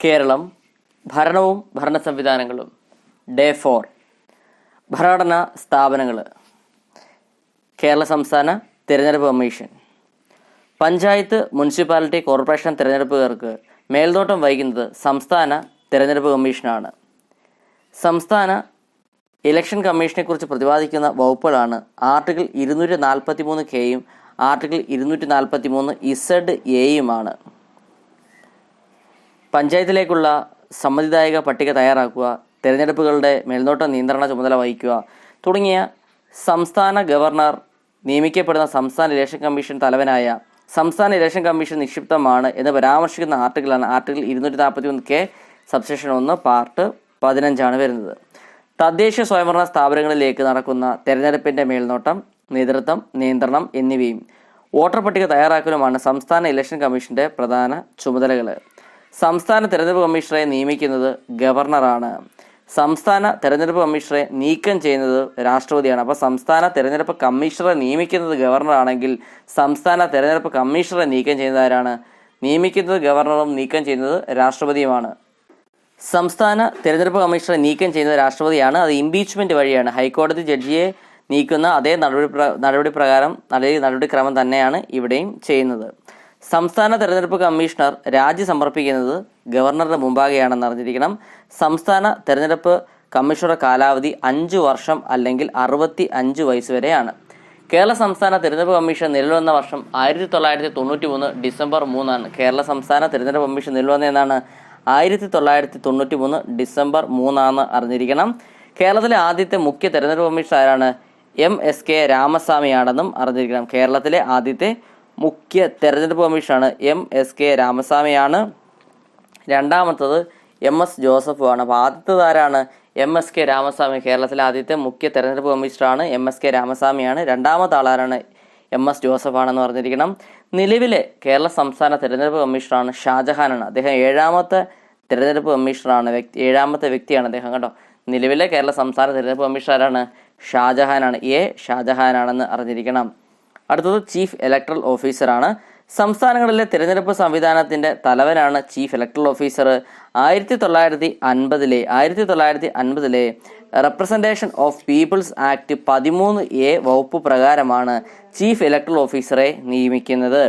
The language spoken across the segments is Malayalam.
കേരളം ഭരണവും ഭരണ സംവിധാനങ്ങളും ഡേ ഫോർ ഭരണഘടന സ്ഥാപനങ്ങൾ കേരള സംസ്ഥാന തിരഞ്ഞെടുപ്പ് കമ്മീഷൻ. പഞ്ചായത്ത് മുനിസിപ്പാലിറ്റി കോർപ്പറേഷൻ തിരഞ്ഞെടുപ്പുകാർക്ക് മേൽനോട്ടം വഹിക്കുന്നത് സംസ്ഥാന തിരഞ്ഞെടുപ്പ് കമ്മീഷനാണ്. സംസ്ഥാന ഇലക്ഷൻ കമ്മീഷനെക്കുറിച്ച് പ്രതിപാദിക്കുന്ന വകുപ്പുകളാണ് ആർട്ടിക്കിൾ ഇരുന്നൂറ്റി നാൽപ്പത്തി മൂന്ന് കെയും ആർട്ടിക്കിൾ ഇരുന്നൂറ്റി നാൽപ്പത്തി മൂന്ന് ഇസഡ് എയുമാണ്. പഞ്ചായത്തിലേക്കുള്ള സമ്മതിദായക പട്ടിക തയ്യാറാക്കുക തിരഞ്ഞെടുപ്പുകളുടെ മേൽനോട്ട നിയന്ത്രണ ചുമതല വഹിക്കുക തുടങ്ങിയ സംസ്ഥാന ഗവർണർ നിയമിക്കപ്പെടുന്ന സംസ്ഥാന ഇലക്ഷൻ കമ്മീഷൻ തലവനായ സംസ്ഥാന ഇലക്ഷൻ കമ്മീഷൻ നിക്ഷിപ്തമാണ് എന്ന് പരാമർശിക്കുന്ന ആർട്ടിക്കിളാണ് ആർട്ടിക്കിൾ ഇരുന്നൂറ്റി നാൽപ്പത്തി ഒന്ന് കെ സബ്സെക്ഷൻ ഒന്ന് പാർട്ട് പതിനഞ്ചാണ് വരുന്നത്. തദ്ദേശ സ്വയംഭരണ സ്ഥാപനങ്ങളിലേക്ക് നടക്കുന്ന തെരഞ്ഞെടുപ്പിന്റെ മേൽനോട്ടം നേതൃത്വം നിയന്ത്രണം എന്നിവയും വോട്ടർ പട്ടിക തയ്യാറാക്കലുമാണ് സംസ്ഥാന ഇലക്ഷൻ കമ്മീഷന്റെ പ്രധാന ചുമതലകൾ സംസ്ഥാന തെരഞ്ഞെടുപ്പ് കമ്മീഷണറെ നിയമിക്കുന്നത് ഗവർണറാണ്. സംസ്ഥാന തെരഞ്ഞെടുപ്പ് കമ്മീഷണറെ നീക്കം ചെയ്യുന്നത് രാഷ്ട്രപതിയാണ്. അപ്പോൾ സംസ്ഥാന തെരഞ്ഞെടുപ്പ് കമ്മീഷണറെ നിയമിക്കുന്നത് ഗവർണറാണെങ്കിൽ സംസ്ഥാന തെരഞ്ഞെടുപ്പ് കമ്മീഷണറെ നീക്കം ചെയ്യുന്നത് ആരാണ്? നിയമിക്കുന്നത് ഗവർണറും നീക്കം ചെയ്യുന്നത് രാഷ്ട്രപതിയുമാണ്. സംസ്ഥാന തെരഞ്ഞെടുപ്പ് കമ്മീഷണറെ നീക്കം ചെയ്യുന്നത് രാഷ്ട്രപതിയാണ്. അത് ഇംപീച്ച്മെന്റ് വഴിയാണ്. ഹൈക്കോടതി ജഡ്ജിയെ നീക്കുന്ന അതേ നടപടി നടപടി പ്രകാരം അതേ നടപടിക്രമം തന്നെയാണ് ഇവിടെയും ചെയ്യുന്നത്. സംസ്ഥാന തെരഞ്ഞെടുപ്പ് കമ്മീഷണർ രാജി സമർപ്പിക്കുന്നത് ഗവർണറുടെ മുമ്പാകെയാണെന്ന് അറിഞ്ഞിരിക്കണം. സംസ്ഥാന തെരഞ്ഞെടുപ്പ് കമ്മീഷണറുടെ കാലാവധി അഞ്ച് വർഷം അല്ലെങ്കിൽ അറുപത്തി അഞ്ച് വയസ്സ് വരെയാണ്. കേരള സംസ്ഥാന തെരഞ്ഞെടുപ്പ് കമ്മീഷൻ നിലവിൽ വർഷം ആയിരത്തി തൊള്ളായിരത്തി തൊണ്ണൂറ്റി മൂന്ന് ഡിസംബർ മൂന്നാണ് കേരള സംസ്ഥാന തെരഞ്ഞെടുപ്പ് കമ്മീഷൻ നിലവിൽ ആയിരത്തി തൊള്ളായിരത്തി തൊണ്ണൂറ്റി മൂന്ന് ഡിസംബർ മൂന്നാന്ന് അറിഞ്ഞിരിക്കണം. കേരളത്തിലെ ആദ്യത്തെ മുഖ്യ തെരഞ്ഞെടുപ്പ് കമ്മീഷണർ ആരാണ് എം എസ് കെ രാമസ്വാമിയാണെന്നും അറിഞ്ഞിരിക്കണം. കേരളത്തിലെ ആദ്യത്തെ മുഖ്യ തെരഞ്ഞെടുപ്പ് കമ്മീഷനാണ് എം എസ് കെ രാമസ്വാമിയാണ്. രണ്ടാമത്തത് എം എസ് ജോസഫുമാണ്. അപ്പോൾ ആദ്യത്തെ ആരാണ് എം എസ് കെ രാമസ്വാമി? കേരളത്തിലെ ആദ്യത്തെ മുഖ്യ തെരഞ്ഞെടുപ്പ് കമ്മീഷണറാണ് എം എസ് കെ രാമസ്വാമിയാണ്. രണ്ടാമത്തെ ആളാരാണ് എം എസ് ജോസഫാണെന്ന് പറഞ്ഞിരിക്കണം. നിലവിലെ കേരള സംസ്ഥാന തെരഞ്ഞെടുപ്പ് കമ്മീഷണറാണ് ഷാജഹാനാണ്. അദ്ദേഹം ഏഴാമത്തെ തിരഞ്ഞെടുപ്പ് കമ്മീഷണറാണ് വ്യക്തി ഏഴാമത്തെ വ്യക്തിയാണ് അദ്ദേഹം കേട്ടോ. നിലവിലെ കേരള സംസ്ഥാന തെരഞ്ഞെടുപ്പ് കമ്മീഷണറാണ് ഷാജഹാനാണ്. എ ഷാജഹാനാണെന്ന് അറിഞ്ഞിരിക്കണം. അടുത്തത് ചീഫ് ഇലക്ട്രൽ ഓഫീസറാണ്. സംസ്ഥാനങ്ങളിലെ തിരഞ്ഞെടുപ്പ് സംവിധാനത്തിന്റെ തലവനാണ് ചീഫ് ഇലക്ട്രൽ ഓഫീസർ. ആയിരത്തി തൊള്ളായിരത്തി അൻപതിലെ ആയിരത്തി തൊള്ളായിരത്തി അൻപതിലെ റെപ്രസെന്റേഷൻ ഓഫ് പീപ്പിൾസ് ആക്ട് പതിമൂന്ന് എ വകുപ്പ് പ്രകാരമാണ് ചീഫ് ഇലക്ട്രൽ ഓഫീസറെ നിയമിക്കുന്നത്.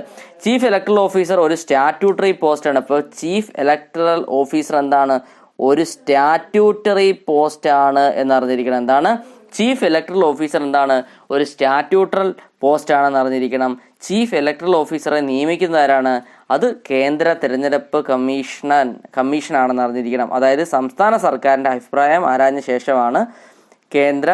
ചീഫ് ഇലക്ട്രൽ ഓഫീസർ ഒരു സ്റ്റാറ്റ്യൂട്ടറി പോസ്റ്റാണ്. ഇപ്പോൾ ചീഫ് ഇലക്ട്രൽ ഓഫീസർ എന്താണ്? ഒരു സ്റ്റാറ്റ്യൂട്ടറി പോസ്റ്റാണ് എന്നറിഞ്ഞിരിക്കണം എന്താണ്? ചീഫ് ഇലക്ട്രൽ ഓഫീസർ എന്താണ്? ഒരു സ്റ്റാറ്റ്യൂട്ടറൽ പോസ്റ്റ് ആണെന്ന് അറിഞ്ഞിരിക്കണം. ചീഫ് ഇലക്ട്രൽ ഓഫീസറെ നിയമിക്കുന്ന ആരാണ് അത് കേന്ദ്ര തിരഞ്ഞെടുപ്പ് കമ്മീഷണൻ കമ്മീഷനാണെന്ന് അറിഞ്ഞിരിക്കണം. അതായത് സംസ്ഥാന സർക്കാരിന്റെ അഭിപ്രായം ആരാഞ്ഞ ശേഷമാണ് കേന്ദ്ര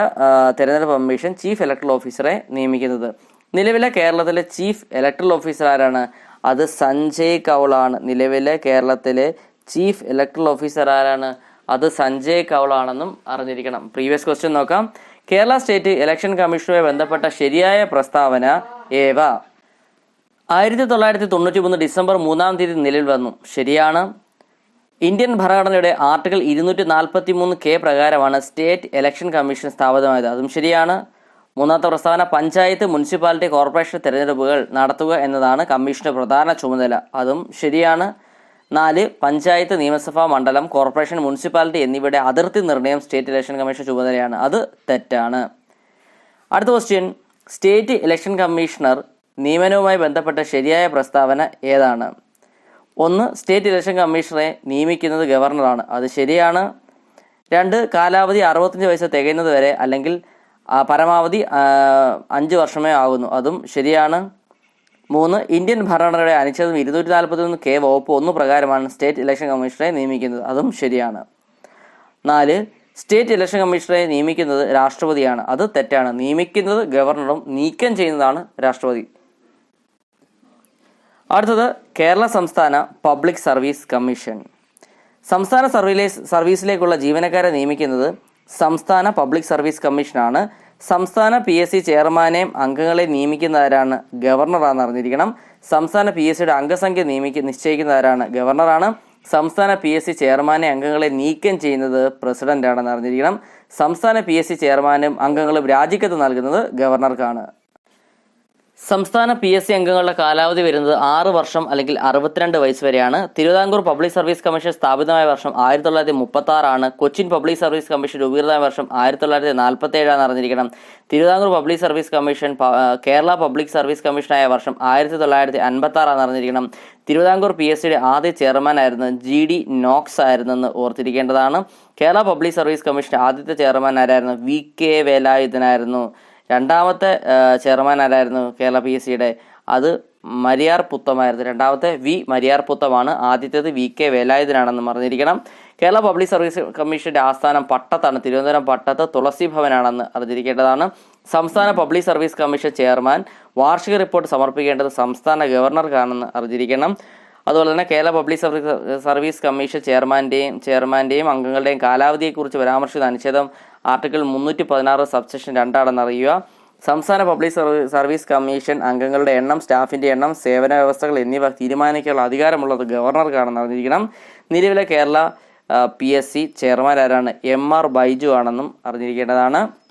തിരഞ്ഞെടുപ്പ് കമ്മീഷൻ ചീഫ് ഇലക്ട്രൽ ഓഫീസറെ നിയമിക്കുന്നത്. നിലവിലെ കേരളത്തിലെ ചീഫ് ഇലക്ട്രൽ ഓഫീസർ ആരാണ്? അത് സഞ്ജയ് കൗളാണ്. നിലവിലെ കേരളത്തിലെ ചീഫ് ഇലക്ട്രൽ ഓഫീസർ ആരാണ്? അത് സഞ്ജയ് കൗളാണെന്നും അറിഞ്ഞിരിക്കണം. പ്രീവിയസ് ക്വസ്റ്റ്യൻ നോക്കാം. കേരള സ്റ്റേറ്റ് ഇലക്ഷൻ കമ്മീഷനുമായി ബന്ധപ്പെട്ട ശരിയായ പ്രസ്താവന ഏവ? ആയിരത്തി തൊള്ളായിരത്തി തൊണ്ണൂറ്റി മൂന്ന് ഡിസംബർ മൂന്നാം തീയതി നിലവിൽ വന്നു. ശരിയാണ്. ഇന്ത്യൻ ഭരണഘടനയുടെ ആർട്ടിക്കിൾ ഇരുന്നൂറ്റി നാൽപ്പത്തി മൂന്ന് കെ പ്രകാരമാണ് സ്റ്റേറ്റ് ഇലക്ഷൻ കമ്മീഷൻ സ്ഥാപിതമായത്. അതും ശരിയാണ്. മൂന്നാമത്തെ പ്രസ്താവന പഞ്ചായത്ത് മുനിസിപ്പാലിറ്റി കോർപ്പറേഷൻ തിരഞ്ഞെടുപ്പുകൾ നടത്തുക എന്നതാണ് കമ്മീഷന്റെ പ്രധാന ചുമതല. അതും ശരിയാണ്. നാല് പഞ്ചായത്ത് നിയമസഭാ മണ്ഡലം കോർപ്പറേഷൻ മുനിസിപ്പാലിറ്റി എന്നിവയുടെ അതിർത്തി നിർണയം സ്റ്റേറ്റ് ഇലക്ഷൻ കമ്മീഷൻ ചുമതലയാണ്. അത് തെറ്റാണ്. അടുത്ത ക്വസ്റ്റ്യൻ സ്റ്റേറ്റ് ഇലക്ഷൻ കമ്മീഷണർ നിയമനവുമായി ബന്ധപ്പെട്ട ശരിയായ പ്രസ്താവന ഏതാണ്? ഒന്ന് സ്റ്റേറ്റ് ഇലക്ഷൻ കമ്മീഷണറെ നിയമിക്കുന്നത് ഗവർണറാണ്. അത് ശരിയാണ്. രണ്ട് കാലാവധി അറുപത്തഞ്ച് വയസ്സ് തികയുന്നത് വരെ അല്ലെങ്കിൽ പരമാവധി അഞ്ച് വർഷമേ ആകുന്നു. അതും ശരിയാണ്. മൂന്ന് ഇന്ത്യൻ ഭരണഘടനയുടെ അനുച്ഛേദം ഇരുന്നൂറ്റി നാൽപ്പത്തി ഒന്ന് കെ വകുപ്പ് ഒന്ന് പ്രകാരമാണ് സ്റ്റേറ്റ് ഇലക്ഷൻ കമ്മീഷണറെ നിയമിക്കുന്നത്. അതും ശരിയാണ്. നാല് സ്റ്റേറ്റ് ഇലക്ഷൻ കമ്മീഷണറെ നിയമിക്കുന്നത് രാഷ്ട്രപതിയാണ്. അത് തെറ്റാണ്. നിയമിക്കുന്നത് ഗവർണറും നീക്കം ചെയ്യുന്നതാണ് രാഷ്ട്രപതി. അടുത്തത് കേരള സംസ്ഥാന പബ്ലിക് സർവീസ് കമ്മീഷൻ. സംസ്ഥാന സർവീസിലേക്കുള്ള ജീവനക്കാരെ നിയമിക്കുന്നത് സംസ്ഥാന പബ്ലിക് സർവീസ് കമ്മീഷനാണ്. സംസ്ഥാന പി എസ് സി ചെയർമാനെയും അംഗങ്ങളെ നിയമിക്കുന്നതാരാണ് ഗവർണറാണെന്ന് അറിഞ്ഞിരിക്കണം. സംസ്ഥാന പി എസ് സിയുടെ അംഗസംഖ്യ നിയമിക്ക നിശ്ചയിക്കുന്നതാരാണ് ഗവർണറാണ്. സംസ്ഥാന പി എസ് സി ചെയർമാനെ അംഗങ്ങളെ നീക്കം ചെയ്യുന്നത് പ്രസിഡന്റാണെന്ന് അറിഞ്ഞിരിക്കണം. സംസ്ഥാന പി എസ് സി ചെയർമാനും അംഗങ്ങളും രാജിക്കത്ത് നൽകുന്നത് ഗവർണർക്കാണ്. സംസ്ഥാന പി എസ് സി അംഗങ്ങളുടെ കാലാവധി വരുന്നത് ആറ് വർഷം അല്ലെങ്കിൽ അറുപത്തിരണ്ട് വയസ്സ് വരെയാണ്. തിരുവിതാംകൂർ പബ്ലിക് സർവീസ് കമ്മീഷൻ സ്ഥാപിതമായ വർഷം ആയിരത്തി തൊള്ളായിരത്തി മുപ്പത്തി ആറാണ് കൊച്ചിൻ പബ്ലിക് സർവീസ് കമ്മീഷൻ രൂപീകൃതമായ വർഷം ആയിരത്തി തൊള്ളായിരത്തി നാൽപ്പത്തി ഏഴാണ് അറിഞ്ഞിരിക്കണം. Thiruvithamkoor public service commission Kerala public service കമ്മീഷനായ വർഷം ആയിരത്തി തൊള്ളായിരത്തി അൻപത്തി ആറാണ് അറിഞ്ഞിരിക്കണം. തിരുവിതാംകൂർ പി എസ് സിയുടെ ആദ്യ ചെയർമാൻ ആയിരുന്നു ജി ഡി നോക്സ് ആയിരുന്നെന്ന് ഓർത്തിരിക്കേണ്ടതാണ്. കേരള പബ്ലിക് സർവീസ് കമ്മീഷന്റെ ആദ്യത്തെ ചെയർമാൻ ആരായിരുന്നു? വി കെ വേലായുധനായിരുന്നു രണ്ടാമത്തെ ചെയർമാൻ ആരായിരുന്നു കേരള പി എസ് സിയുടെ? അത് മരിയാർ പുത്തമായിരുന്നു. രണ്ടാമത്തെ വി മരിയാർ പുത്തമാണ്. ആദ്യത്തേത് വി കെ വേലായുധനാണെന്ന് പറഞ്ഞിരിക്കണം. കേരള പബ്ലിക് സർവീസ് കമ്മീഷന്റെ ആസ്ഥാനം പട്ടത്താണ്. തിരുവനന്തപുരം പട്ടത്ത് തുളസി ഭവനാണെന്ന് അറിഞ്ഞിരിക്കേണ്ടതാണ്. സംസ്ഥാന പബ്ലിക് സർവീസ് കമ്മീഷൻ ചെയർമാൻ വാർഷിക റിപ്പോർട്ട് സമർപ്പിക്കേണ്ടത് സംസ്ഥാന ഗവർണർക്കാണെന്ന് അറിഞ്ഞിരിക്കണം. അതുപോലെ തന്നെ Kerala public service service commission ചെയർമാന്റെയും ചെയർമാന്റെയും അംഗങ്ങളുടെയും കാലാവധിയെക്കുറിച്ച് പരാമർശിച്ച അനുച്ഛേദം ആർട്ടിക്കിൾ മുന്നൂറ്റി പതിനാറ് സബ്സെക്ഷൻ രണ്ടാണെന്ന് അറിയുക. സംസ്ഥാന പബ്ലിക് സർവീ- സർവീസ് കമ്മീഷൻ അംഗങ്ങളുടെ എണ്ണം സ്റ്റാഫിന്റെ എണ്ണം സേവന വ്യവസ്ഥകൾ എന്നിവ തീരുമാനിക്കാനുള്ള അധികാരമുള്ളത് ഗവർണർക്കാണെന്ന് അറിഞ്ഞിരിക്കണം. നിലവിലെ Kerala P S C chairman ആരാണ്? എം ആർ ബൈജു ആണെന്നും അറിഞ്ഞിരിക്കേണ്ടതാണ്.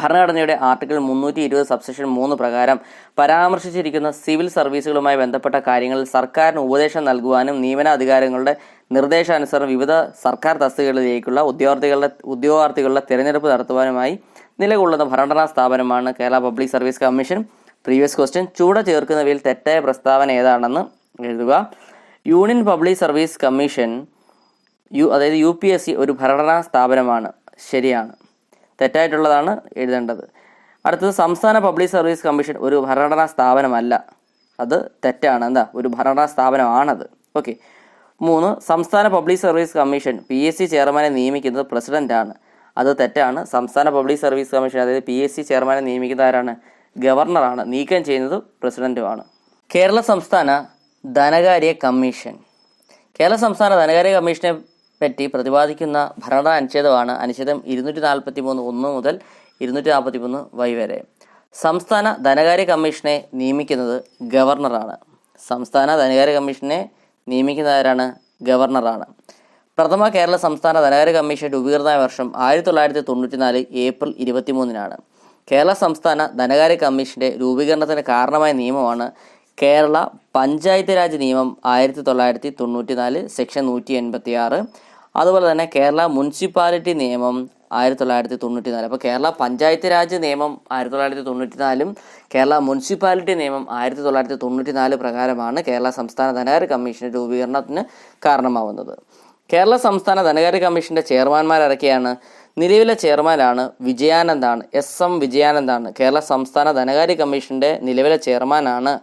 ഭരണഘടനയുടെ ആർട്ടിക്കിൾ മുന്നൂറ്റി ഇരുപത് സബ്സെക്ഷൻ മൂന്ന് പ്രകാരം പരാമർശിച്ചിരിക്കുന്ന സിവിൽ സർവീസുകളുമായി ബന്ധപ്പെട്ട കാര്യങ്ങളിൽ സർക്കാരിന് ഉപദേശം നൽകുവാനും നിയമനാധികാരങ്ങളുടെ നിർദ്ദേശാനുസരണം വിവിധ സർക്കാർ തസ്തികകളിലേക്കുള്ള ഉദ്യോഗാർത്ഥികളുടെ ഉദ്യോഗാർത്ഥികളുടെ തിരഞ്ഞെടുപ്പ് നടത്തുവാനുമായി നിലകൊള്ളുന്ന ഭരണഘടനാ സ്ഥാപനമാണ് Kerala public service commission. Previous question ചൂട ചേർക്കുന്നവയിൽ തെറ്റായ പ്രസ്താവന ഏതാണെന്ന് എഴുതുക. Union public service commission U അതായത് യു പി എസ് സി ഒരു ഭരണഘടനാ സ്ഥാപനമാണ്. ശരിയാണ്. തെറ്റായിട്ടുള്ളതാണ് എഴുതേണ്ടത്. അടുത്തത് സംസ്ഥാന പബ്ലിക് സർവീസ് കമ്മീഷൻ ഒരു ഭരണഘടനാ സ്ഥാപനമല്ല. അത് തെറ്റാണ്. എന്താ? ഒരു ഭരണഘടനാ സ്ഥാപനമാണത്. ഓക്കെ മൂന്ന് സംസ്ഥാന public service commission P S C ചെയർമാനെ നിയമിക്കുന്നത് പ്രസിഡന്റാണ്. അത് തെറ്റാണ്. സംസ്ഥാന പബ്ലിക് സർവീസ് കമ്മീഷൻ അതായത് പി എസ് സി ചെയർമാനെ നിയമിക്കുന്ന ആരാണ്? ഗവർണറാണ്. നീക്കം ചെയ്യുന്നത് പ്രസിഡന്റുമാണ്. കേരള സംസ്ഥാന ധനകാര്യ കമ്മീഷൻ. കേരള സംസ്ഥാന ധനകാര്യ കമ്മീഷനെ പറ്റി പ്രതിപാദിക്കുന്ന ഭരണഘടനാ അനുച്ഛേദമാണ് അനുച്ഛേദം ഇരുന്നൂറ്റി നാൽപ്പത്തി മൂന്ന് ഒന്ന് മുതൽ ഇരുന്നൂറ്റി നാൽപ്പത്തി മൂന്ന് വൈ വരെ. സംസ്ഥാന ധനകാര്യ കമ്മീഷനെ നിയമിക്കുന്നത് ഗവർണറാണ്. സംസ്ഥാന ധനകാര്യ കമ്മീഷനെ നിയമിക്കുന്നതാരാണ് ഗവർണറാണ്. പ്രഥമ കേരള സംസ്ഥാന ധനകാര്യ കമ്മീഷൻ രൂപീകൃതമായ വർഷം ആയിരത്തി തൊള്ളായിരത്തി തൊണ്ണൂറ്റി നാല് ഏപ്രിൽ ഇരുപത്തിമൂന്നിനാണ്. കേരള സംസ്ഥാന ധനകാര്യ കമ്മീഷന്റെ രൂപീകരണത്തിന് കാരണമായ നിയമമാണ് കേരള പഞ്ചായത്ത് രാജ് നിയമം ആയിരത്തി തൊള്ളായിരത്തി തൊണ്ണൂറ്റി നാല് സെക്ഷൻ നൂറ്റി എൺപത്തി ആറ് അതുപോലെ തന്നെ കേരള മുനിസിപ്പാലിറ്റി നിയമം ആയിരത്തി തൊള്ളായിരത്തി തൊണ്ണൂറ്റി നാല് അപ്പോൾ കേരള പഞ്ചായത്ത് രാജ് നിയമം ആയിരത്തി തൊള്ളായിരത്തി തൊണ്ണൂറ്റി നാലും കേരള മുനിസിപ്പാലിറ്റി നിയമം ആയിരത്തി തൊള്ളായിരത്തി തൊണ്ണൂറ്റി നാല് പ്രകാരമാണ് കേരള സംസ്ഥാന ധനകാര്യ കമ്മീഷന്റെ രൂപീകരണത്തിന് കാരണമാവുന്നത്. കേരള സംസ്ഥാന ധനകാര്യ കമ്മീഷന്റെ ചെയർമാൻമാരൊക്കെയാണ് നിലവിലെ ചെയർമാനാണ് വിജയാനന്ദാണ്. എസ് എം വിജയാനന്ദാണ്. കേരള സംസ്ഥാന ധനകാര്യ കമ്മീഷന്റെ നിലവിലെ ചെയർമാനാണ്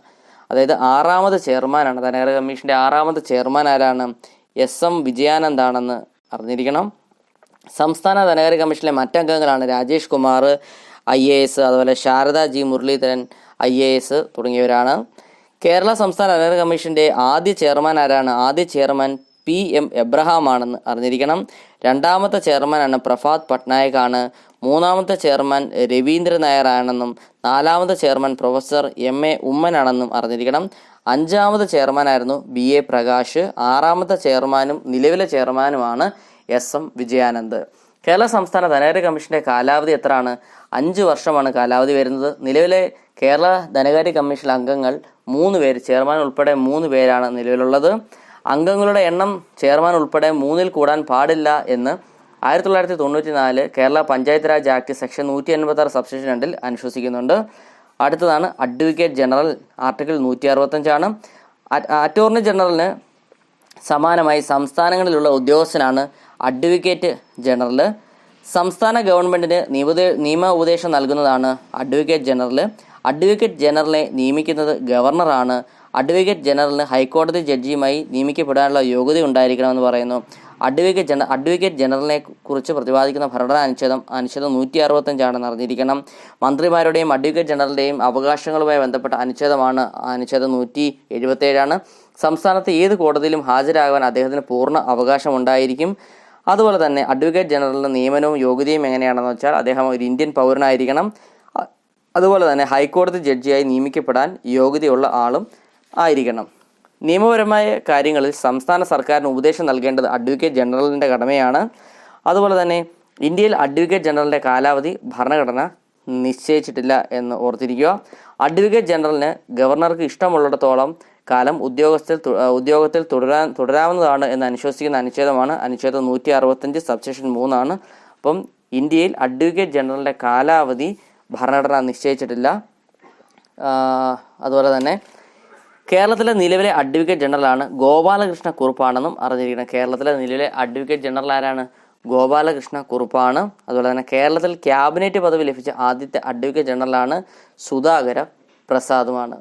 അതായത് ആറാമത് ചെയർമാനാണ് ധനകാര്യ കമ്മീഷന്റെ ആറാമത് ചെയർമാൻ ആരാണ്? എസ് എം വിജയാനന്ദാണെന്ന് അറിഞ്ഞിരിക്കണം. സംസ്ഥാന ധനകാര്യ കമ്മീഷനിലെ മറ്റംഗങ്ങളാണ് Rajesh Kumar I A S അതുപോലെ Sharada G Muraleedharan I A S തുടങ്ങിയവരാണ്. കേരള സംസ്ഥാന ധനകാര്യ കമ്മീഷന്റെ ആദ്യ ചെയർമാൻ ആരാണ്? ആദ്യ ചെയർമാൻ പി എം എബ്രഹാം ആണെന്ന് അറിഞ്ഞിരിക്കണം. രണ്ടാമത്തെ ചെയർമാനാണ് പ്രഭാത് പട്നായക് ആണ് മൂന്നാമത്തെ ചെയർമാൻ രവീന്ദ്രൻ നായറാണെന്നും നാലാമത്തെ ചെയർമാൻ പ്രൊഫസർ എം എ ഉമ്മനാണെന്നും അറിഞ്ഞിരിക്കണം. അഞ്ചാമത്തെ ചെയർമാനായിരുന്നു ബി എ പ്രകാശ്. ആറാമത്തെ ചെയർമാനും നിലവിലെ ചെയർമാനുമാണ് എസ് എം വിജയാനന്ദ്. കേരള സംസ്ഥാന ധനകാര്യ കമ്മീഷന്റെ കാലാവധി എത്രയാണ്? അഞ്ച് വർഷമാണ് കാലാവധി വരുന്നത്. നിലവിലെ കേരള ധനകാര്യ കമ്മീഷൻ അംഗങ്ങൾ മൂന്ന് പേര് ചെയർമാൻ ഉൾപ്പെടെ മൂന്ന് പേരാണ് നിലവിലുള്ളത്. അംഗങ്ങളുടെ എണ്ണം ചെയർമാൻ ഉൾപ്പെടെ മൂന്നിൽ കൂടാൻ പാടില്ല എന്ന് ആയിരത്തി തൊള്ളായിരത്തി തൊണ്ണൂറ്റി നാല് കേരള പഞ്ചായത്ത് രാജ് ആക്ട് സെക്ഷൻ നൂറ്റി എൺപത്തി ആറ് സബ്സെക്ഷൻ രണ്ടിൽ അനുശോസിക്കുന്നുണ്ട്. അടുത്തതാണ് അഡ്വക്കേറ്റ് ജനറൽ ആർട്ടിക്കിൾ നൂറ്റി അറുപത്തഞ്ചാണ് അറ്റോർണി ജനറലിന് സമാനമായി സംസ്ഥാനങ്ങളിലുള്ള ഉദ്യോഗസ്ഥനാണ് അഡ്വക്കേറ്റ് ജനറൽ. സംസ്ഥാന ഗവൺമെന്റിന് നിയമോദേ നിയമ ഉപദേശം നൽകുന്നതാണ് അഡ്വക്കേറ്റ് ജനറൽ. അഡ്വക്കേറ്റ് ജനറലിനെ നിയമിക്കുന്നത് ഗവർണറാണ്. അഡ്വക്കേറ്റ് ജനറലിന് ഹൈക്കോടതി ജഡ്ജിയുമായി നിയമിക്കപ്പെടാനുള്ള യോഗ്യത ഉണ്ടായിരിക്കണമെന്ന് പറയുന്നു. അഡ്വക്കേറ്റ് ജനറൽ അഡ്വക്കേറ്റ് ജനറലിനെ കുറിച്ച് പ്രതിപാദിക്കുന്ന ഭരണഘടനാ അനുച്ഛേദം അനുച്ഛേദം നൂറ്റി അറുപത്തഞ്ചാണെന്ന് അറിഞ്ഞിരിക്കണം മന്ത്രിമാരുടെയും അഡ്വക്കേറ്റ് ജനറലിന്റെയും അവകാശങ്ങളുമായി ബന്ധപ്പെട്ട അനുച്ഛേദമാണ് അനുച്ഛേദം നൂറ്റി എഴുപത്തേഴാണ് സംസ്ഥാനത്ത് ഏത് കോടതിയിലും ഹാജരാകാൻ അദ്ദേഹത്തിന് പൂർണ അവകാശമുണ്ടായിരിക്കും. അതുപോലെ തന്നെ അഡ്വക്കേറ്റ് ജനറലിന്റെ നിയമനവും യോഗ്യതയും എങ്ങനെയാണെന്ന് വെച്ചാൽ അദ്ദേഹം ഒരു ഇന്ത്യൻ പൗരനായിരിക്കണം. അതുപോലെ തന്നെ ഹൈക്കോടതി ജഡ്ജിയായി നിയമിക്കപ്പെടാൻ യോഗ്യതയുള്ള ആളും ആയിരിക്കണം. നിയമപരമായ കാര്യങ്ങളിൽ സംസ്ഥാന സർക്കാരിന് ഉപദേശം നൽകേണ്ടത് അഡ്വക്കേറ്റ് ജനറലിന്റെ കടമയാണ്. അതുപോലെ തന്നെ ഇന്ത്യയിൽ അഡ്വക്കേറ്റ് ജനറലിന്റെ കാലാവധി ഭരണഘടന നിശ്ചയിച്ചിട്ടില്ല എന്ന് ഓർത്തിരിക്കുക. അഡ്വക്കേറ്റ് ജനറലിന് ഗവർണർക്ക് ഇഷ്ടമുള്ളിടത്തോളം കാലം ഉദ്യോഗസ്ഥത്തിൽ ഉദ്യോഗത്തിൽ തുടരാൻ തുടരാവുന്നതാണ് എന്ന് അനുശ്വസിക്കുന്ന അനുച്ഛേദമാണ് അനുച്ഛേദം നൂറ്റി അറുപത്തഞ്ച് സബ്സെക്ഷൻ മൂന്നാണ്. അപ്പം ഇന്ത്യയിൽ അഡ്വക്കേറ്റ് ജനറലിന്റെ കാലാവധി ഭരണഘടന നിശ്ചയിച്ചിട്ടില്ല. അതുപോലെ തന്നെ കേരളത്തിലെ നിലവിലെ അഡ്വക്കേറ്റ് ജനറലാണ് ഗോപാലകൃഷ്ണ കുറുപ്പാണെന്നും അറിഞ്ഞിരിക്കണം. കേരളത്തിലെ നിലവിലെ അഡ്വക്കേറ്റ് ജനറൽ ആരാണ്? ഗോപാലകൃഷ്ണ കുറുപ്പാണ്. അതുപോലെ തന്നെ കേരളത്തിൽ ക്യാബിനറ്റ് പദവി ലഭിച്ച ആദ്യത്തെ അഡ്വക്കേറ്റ് ജനറലാണ് സുധാകര പ്രസാദുമാണ്